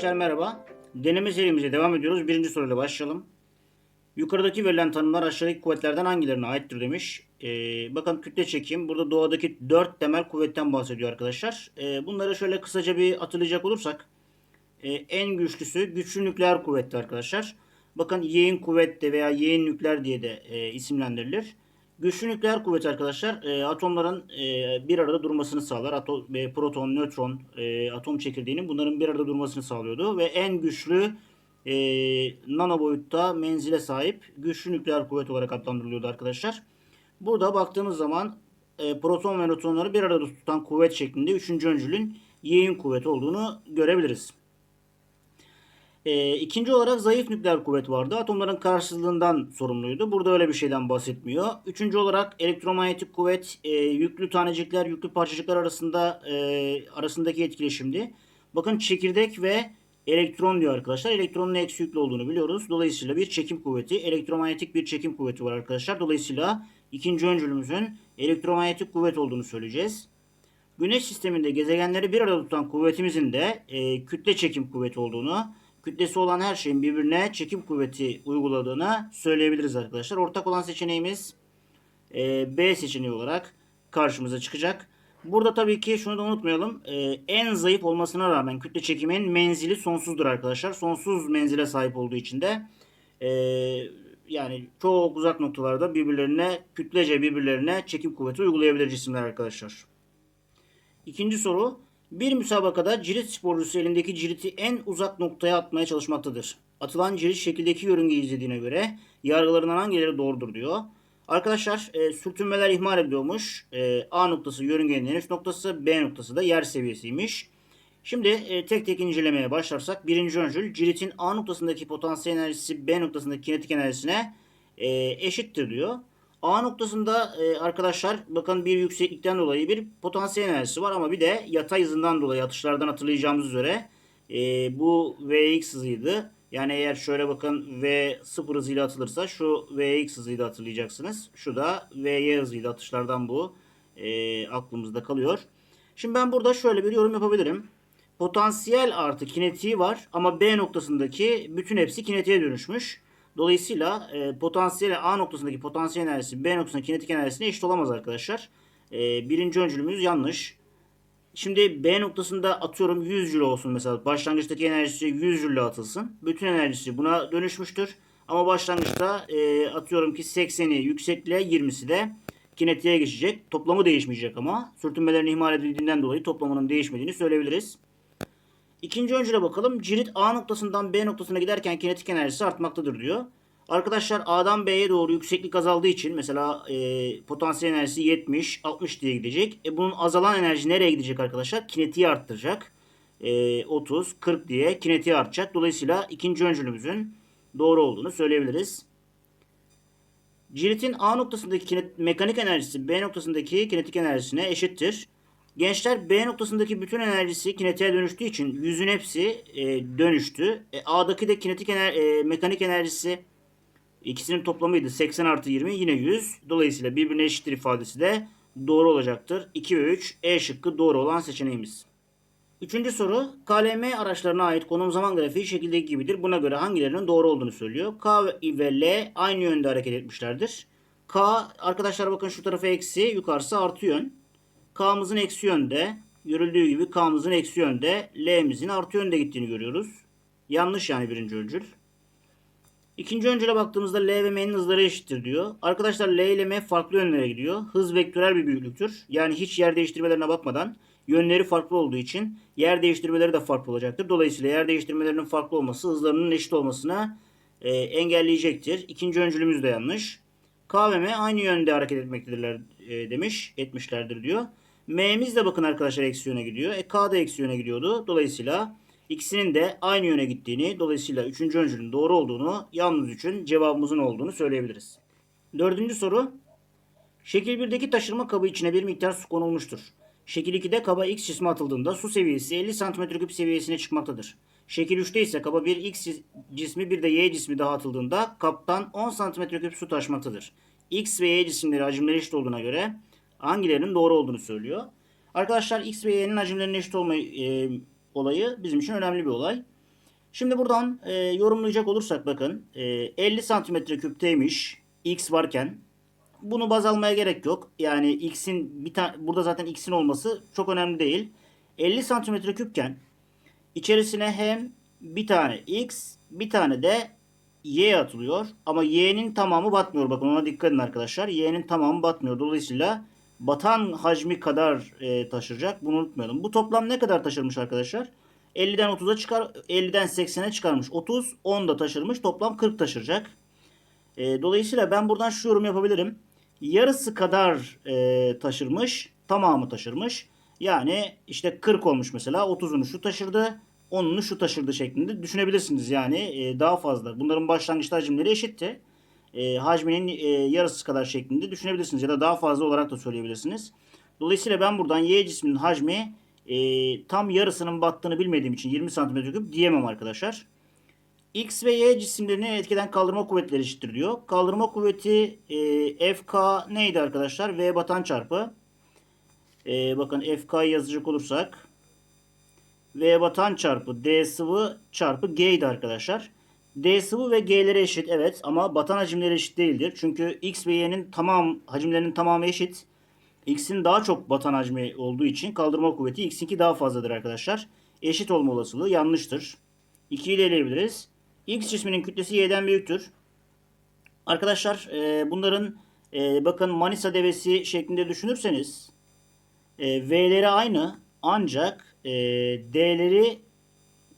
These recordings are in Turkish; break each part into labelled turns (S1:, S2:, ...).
S1: Gençler merhaba. Deneme serimize devam ediyoruz. Birinci soruyla başlayalım. Yukarıdaki verilen tanımlar aşağıdaki kuvvetlerden hangilerine aittir demiş. Ee, bakın kütle çekim. Burada doğadaki dört temel kuvvetten bahsediyor arkadaşlar. Ee, bunları şöyle kısaca bir hatırlayacak olursak. Ee, en güçlüsü güçlü nükleer kuvvetti arkadaşlar. Bakın yeğen kuvvette veya yeğen nükleer diye de e, isimlendirilir. Güçlü nükleer kuvvet arkadaşlar e, atomların e, bir arada durmasını sağlar. Ato, e, proton, nötron, e, atom çekirdeğinin bunların bir arada durmasını sağlıyordu. Ve en güçlü e, nano boyutta menzile sahip güçlü nükleer kuvvet olarak adlandırılıyordu arkadaşlar. Burada baktığımız zaman e, proton ve nötronları bir arada tutan kuvvet şeklinde üçüncü öncülün yeğen kuvveti olduğunu görebiliriz. E, ikinci olarak zayıf nükleer kuvvet vardı. Atomların karşılığından sorumluydu. Burada öyle bir şeyden bahsetmiyor. Üçüncü olarak elektromanyetik kuvvet e, yüklü tanecikler, yüklü parçacıklar arasında e, arasındaki etkileşimdi. Bakın çekirdek ve elektron diyor arkadaşlar. Elektronun eksi yüklü olduğunu biliyoruz. Dolayısıyla bir çekim kuvveti, elektromanyetik bir çekim kuvveti var arkadaşlar. Dolayısıyla ikinci öncülümüzün elektromanyetik kuvvet olduğunu söyleyeceğiz. Güneş sisteminde gezegenleri bir arada tutan kuvvetimizin de e, kütle çekim kuvveti olduğunu, kütlesi olan her şeyin birbirine çekim kuvveti uyguladığını söyleyebiliriz arkadaşlar. Ortak olan seçeneğimiz e, B seçeneği olarak karşımıza çıkacak. Burada tabii ki şunu da unutmayalım. E, en zayıf olmasına rağmen kütle çekimin menzili sonsuzdur arkadaşlar. Sonsuz menzile sahip olduğu için de e, yani çok uzak noktalarda birbirlerine kütlece birbirlerine çekim kuvveti uygulayabilir cisimler arkadaşlar. İkinci soru. Bir müsabakada cirit sporcusu elindeki ciriti en uzak noktaya atmaya çalışmaktadır. Atılan cirit şekildeki yörüngeyi izlediğine göre yargılarından hangileri doğrudur diyor. Arkadaşlar e, sürtünmeler ihmal ediliyormuş. E, A noktası yörüngenin en üst noktası, B noktası da yer seviyesiymiş. Şimdi e, tek tek incelemeye başlarsak birinci öncül ciritin A noktasındaki potansiyel enerjisi B noktasındaki kinetik enerjisine e, eşittir diyor. A noktasında e, arkadaşlar bakın bir yükseklikten dolayı bir potansiyel enerjisi var ama bir de yatay hızından dolayı atışlardan hatırlayacağımız üzere e, bu Vx hızıydı. Yani eğer şöyle bakın V sıfır hızıyla atılırsa şu Vx hızıyla hatırlayacaksınız. Şu da Vy hızıyla atışlardan bu e, aklımızda kalıyor. Şimdi ben burada şöyle bir yorum yapabilirim. Potansiyel artı kinetiği var ama B noktasındaki bütün hepsi kinetiğe dönüşmüş. Dolayısıyla e, potansiyel A noktasındaki potansiyel enerjisi B noktasındaki kinetik enerjisine eşit olamaz arkadaşlar. E, birinci öncülümüz yanlış. Şimdi B noktasında atıyorum 100 Joule olsun mesela. Başlangıçtaki enerjisi 100 Joule atılsın. Bütün enerjisi buna dönüşmüştür. Ama başlangıçta e, atıyorum ki 80'i yüksekliğe 20'si de kinetiğe geçecek. Toplamı değişmeyecek ama. Sürtünmelerin ihmal edildiğinden dolayı toplamının değişmediğini söyleyebiliriz. İkinci öncüle bakalım. Cirit A noktasından B noktasına giderken kinetik enerjisi artmaktadır diyor. Arkadaşlar A'dan B'ye doğru yükseklik azaldığı için mesela e, potansiyel enerjisi 70, 60 diye gidecek. E, bunun azalan enerji nereye gidecek arkadaşlar? Kinetiği arttıracak. E, 30, 40 diye kinetiği artacak. Dolayısıyla ikinci öncülümüzün doğru olduğunu söyleyebiliriz. Ciritin A noktasındaki kinet, mekanik enerjisi B noktasındaki kinetik enerjisine eşittir. Gençler B noktasındaki bütün enerjisi kinetiğe dönüştüğü için yüzün hepsi e, dönüştü. E, A'daki de kinetik ener, e, mekanik enerjisi ikisinin toplamıydı. 80 artı 20 yine 100. Dolayısıyla birbirine eşittir ifadesi de doğru olacaktır. 2 ve 3 E şıkkı doğru olan seçeneğimiz. Üçüncü soru. KLM araçlarına ait konum zaman grafiği şekildeki gibidir. Buna göre hangilerinin doğru olduğunu söylüyor. K ve L aynı yönde hareket etmişlerdir. K arkadaşlar bakın şu tarafı eksi yukarısı artı yön. K'mızın eksi yönde. Görüldüğü gibi K'mızın eksi yönde. L'mizin artı yönde gittiğini görüyoruz. Yanlış yani birinci öncül. İkinci öncüle baktığımızda L ve M'nin hızları eşittir diyor. Arkadaşlar L ile M farklı yönlere gidiyor. Hız vektörel bir büyüklüktür. Yani hiç yer değiştirmelerine bakmadan yönleri farklı olduğu için yer değiştirmeleri de farklı olacaktır. Dolayısıyla yer değiştirmelerinin farklı olması hızlarının eşit olmasına e, engelleyecektir. İkinci öncülümüz de yanlış. K ve M aynı yönde hareket etmektedirler e, demiş. Etmişlerdir diyor. M'miz de bakın arkadaşlar eksi yöne gidiyor. E K da eksi yöne gidiyordu. Dolayısıyla ikisinin de aynı yöne gittiğini, dolayısıyla üçüncü öncülün doğru olduğunu, yalnız üçün cevabımızın olduğunu söyleyebiliriz. Dördüncü soru. Şekil 1'deki taşırma kabı içine bir miktar su konulmuştur. Şekil 2'de kaba X cismi atıldığında su seviyesi 50 cm3 seviyesine çıkmaktadır. Şekil 3'te ise kaba bir X cismi bir de Y cismi daha atıldığında kaptan 10 cm3 su taşmaktadır. X ve Y cisimleri hacimleri eşit olduğuna göre hangilerinin doğru olduğunu söylüyor. Arkadaşlar X ve Y'nin hacimlerinin eşit olma e, olayı bizim için önemli bir olay. Şimdi buradan e, yorumlayacak olursak bakın e, 50 santimetre küpteymiş x varken bunu baz almaya gerek yok. Yani x'in bir burada zaten x'in olması çok önemli değil. 50 santimetre küpken içerisine hem bir tane x bir tane de y atılıyor. Ama y'nin tamamı batmıyor. Bakın ona dikkat edin arkadaşlar. Y'nin tamamı batmıyor. Dolayısıyla batan hacmi kadar e, taşıracak. Bunu unutmayalım. Bu toplam ne kadar taşırmış arkadaşlar? 50'den 30'a çıkar 50'den 80'e çıkarmış. 30 10 da taşırmış. Toplam 40 taşıracak. E, dolayısıyla ben buradan şu yorum yapabilirim. Yarısı kadar e, taşırmış. Tamamı taşırmış. Yani işte 40 olmuş mesela. 30'unu şu taşırdı. 10'unu şu taşırdı şeklinde düşünebilirsiniz. Yani e, daha fazla. Bunların başlangıçta hacimleri eşitti. E, hacminin e, yarısı kadar şeklinde düşünebilirsiniz. Ya da daha fazla olarak da söyleyebilirsiniz. Dolayısıyla ben buradan Y cisminin hacmi e, tam yarısının battığını bilmediğim için 20 cm3 diyemem arkadaşlar. X ve Y cisimlerini etkiden kaldırma kuvvetleri eşittir diyor. Kaldırma kuvveti e, FK neydi arkadaşlar? V batan çarpı. E, bakın FK yazacak olursak. V batan çarpı D sıvı çarpı G'ydi arkadaşlar. D sıvı ve G'lere eşit evet ama batan hacimleri eşit değildir. Çünkü X ve Y'nin tamam hacimlerinin tamamı eşit. X'in daha çok batan hacmi olduğu için kaldırma kuvveti X'inki daha fazladır arkadaşlar. Eşit olma olasılığı yanlıştır. 2'yi de eleyebiliriz. X cisminin kütlesi Y'den büyüktür. Arkadaşlar e, bunların e, bakın Manisa devesi şeklinde düşünürseniz e, V'leri aynı ancak e, D'leri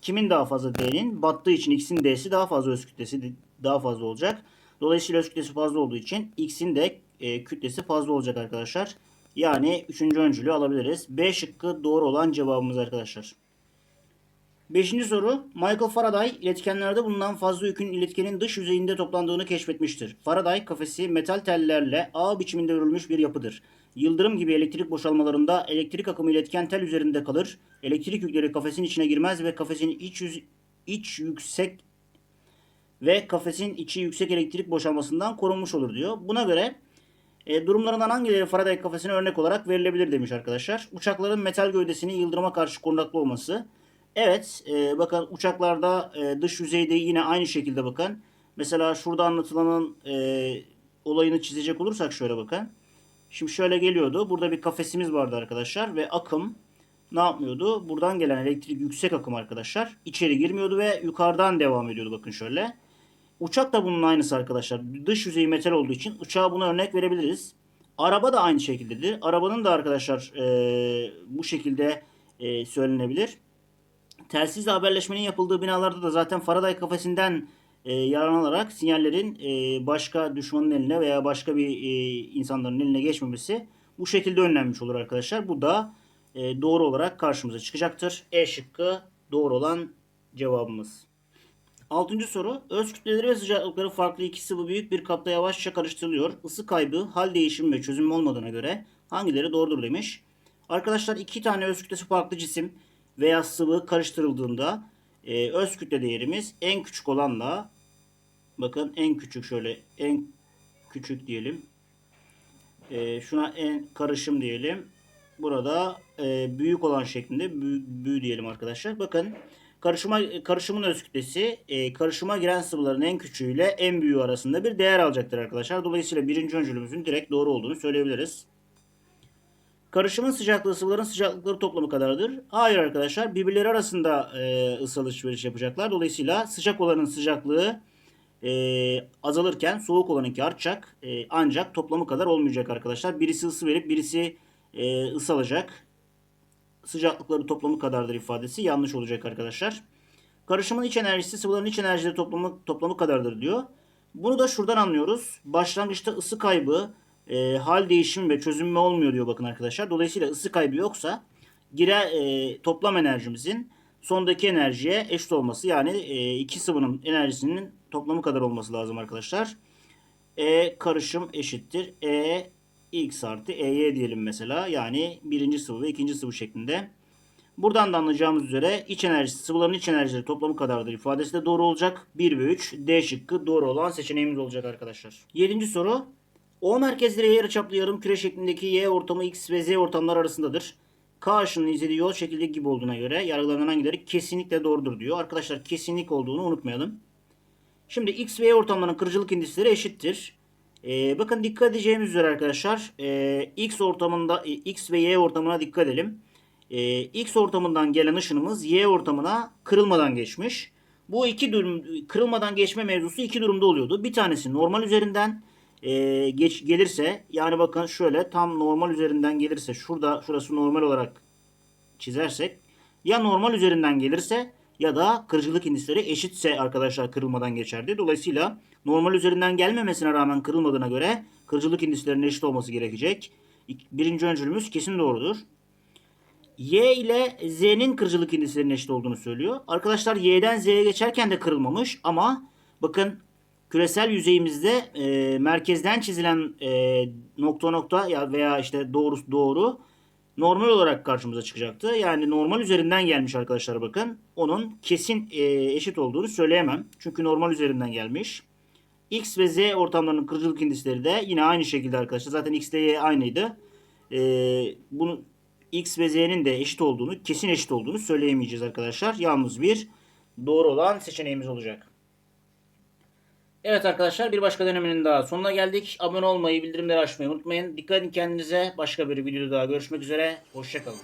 S1: kimin daha fazla D'nin? Battığı için X'in D'si daha fazla öz kütlesi daha fazla olacak. Dolayısıyla öz kütlesi fazla olduğu için X'in de e, kütlesi fazla olacak arkadaşlar. Yani 3. öncülü alabiliriz. B şıkkı doğru olan cevabımız arkadaşlar. Beşinci soru. Michael Faraday iletkenlerde bulunan fazla yükün iletkenin dış yüzeyinde toplandığını keşfetmiştir. Faraday kafesi metal tellerle ağ biçiminde örülmüş bir yapıdır. Yıldırım gibi elektrik boşalmalarında elektrik akımı iletken tel üzerinde kalır. Elektrik yükleri kafesin içine girmez ve kafesin iç yüz iç yüksek ve kafesin içi yüksek elektrik boşalmasından korunmuş olur diyor. Buna göre e, durumlarından hangileri Faraday kafesine örnek olarak verilebilir demiş arkadaşlar. Uçakların metal gövdesinin yıldırıma karşı korunaklı olması. Evet e, bakın uçaklarda e, dış yüzeyde yine aynı şekilde bakın. Mesela şurada anlatılanın e, olayını çizecek olursak şöyle bakın. Şimdi şöyle geliyordu. Burada bir kafesimiz vardı arkadaşlar ve akım ne yapmıyordu? Buradan gelen elektrik yüksek akım arkadaşlar içeri girmiyordu ve yukarıdan devam ediyordu bakın şöyle. Uçak da bunun aynısı arkadaşlar. Dış yüzeyi metal olduğu için uçağa buna örnek verebiliriz. Araba da aynı şekildedir. Arabanın da arkadaşlar e, bu şekilde e, söylenebilir. Telsizle haberleşmenin yapıldığı binalarda da zaten Faraday kafesinden e, yararlanarak sinyallerin e, başka düşmanın eline veya başka bir e, insanların eline geçmemesi bu şekilde önlenmiş olur arkadaşlar. Bu da e, doğru olarak karşımıza çıkacaktır. E şıkkı doğru olan cevabımız. Altıncı soru. Öz kütleleri ve sıcaklıkları farklı iki sıvı büyük bir kapta yavaşça karıştırılıyor. Isı kaybı, hal değişimi ve çözünme olmadığına göre hangileri doğrudur demiş. Arkadaşlar iki tane öz kütlesi farklı cisim veya sıvı karıştırıldığında e, öz kütle değerimiz en küçük olanla bakın en küçük şöyle en küçük diyelim. E, şuna en karışım diyelim. Burada e, büyük olan şeklinde büyü, diyelim arkadaşlar. Bakın karışıma karışımın öz kütlesi e, karışıma giren sıvıların en küçüğüyle en büyüğü arasında bir değer alacaktır arkadaşlar. Dolayısıyla birinci öncülümüzün direkt doğru olduğunu söyleyebiliriz. Karışımın sıcaklığı sıvıların sıcaklıkları toplamı kadardır. Hayır arkadaşlar birbirleri arasında e, ısı alışveriş yapacaklar. Dolayısıyla sıcak olanın sıcaklığı e, azalırken soğuk olanınki artacak. E, ancak toplamı kadar olmayacak arkadaşlar. Birisi ısı verip birisi e, ısı alacak. Sıcaklıkları toplamı kadardır ifadesi yanlış olacak arkadaşlar. Karışımın iç enerjisi sıvıların iç enerjileri toplamı, toplamı kadardır diyor. Bunu da şuradan anlıyoruz. Başlangıçta ısı kaybı e, hal değişimi ve çözünme olmuyor diyor bakın arkadaşlar. Dolayısıyla ısı kaybı yoksa gire e, toplam enerjimizin sondaki enerjiye eşit olması yani e, iki sıvının enerjisinin toplamı kadar olması lazım arkadaşlar. E karışım eşittir. E x artı EY diyelim mesela. Yani birinci sıvı ve ikinci sıvı şeklinde. Buradan da anlayacağımız üzere iç enerjisi sıvıların iç enerjileri toplamı kadardır ifadesi de doğru olacak. 1 ve 3 D şıkkı doğru olan seçeneğimiz olacak arkadaşlar. Yedinci soru. O merkezleri yarıçaplı yarım küre şeklindeki Y ortamı X ve Z ortamlar arasındadır. K aşının izlediği yol şekildeki gibi olduğuna göre yargılanan hangileri kesinlikle doğrudur diyor. Arkadaşlar kesinlik olduğunu unutmayalım. Şimdi X ve Y ortamlarının kırıcılık indisleri eşittir. Ee, bakın dikkat edeceğimiz üzere arkadaşlar e, X ortamında e, X ve Y ortamına dikkat edelim. E, X ortamından gelen ışınımız Y ortamına kırılmadan geçmiş. Bu iki durum kırılmadan geçme mevzusu iki durumda oluyordu. Bir tanesi normal üzerinden e, geç gelirse yani bakın şöyle tam normal üzerinden gelirse şurada şurası normal olarak çizersek ya normal üzerinden gelirse ya da kırıcılık indisleri eşitse arkadaşlar kırılmadan geçerdi. Dolayısıyla normal üzerinden gelmemesine rağmen kırılmadığına göre kırıcılık indislerinin eşit olması gerekecek. Birinci öncülümüz kesin doğrudur. Y ile Z'nin kırıcılık indislerinin eşit olduğunu söylüyor. Arkadaşlar Y'den Z'ye geçerken de kırılmamış ama bakın küresel yüzeyimizde e, merkezden çizilen e, nokta nokta ya veya işte doğru doğru normal olarak karşımıza çıkacaktı. Yani normal üzerinden gelmiş arkadaşlar bakın. Onun kesin e, eşit olduğunu söyleyemem. Çünkü normal üzerinden gelmiş. X ve Z ortamlarının kırıcılık indisleri de yine aynı şekilde arkadaşlar. Zaten X ile Y aynıydı. E, bunu X ve Z'nin de eşit olduğunu, kesin eşit olduğunu söyleyemeyeceğiz arkadaşlar. Yalnız bir doğru olan seçeneğimiz olacak. Evet arkadaşlar bir başka denemenin daha sonuna geldik. Abone olmayı, bildirimleri açmayı unutmayın. Dikkat edin kendinize. Başka bir videoda daha görüşmek üzere. Hoşçakalın.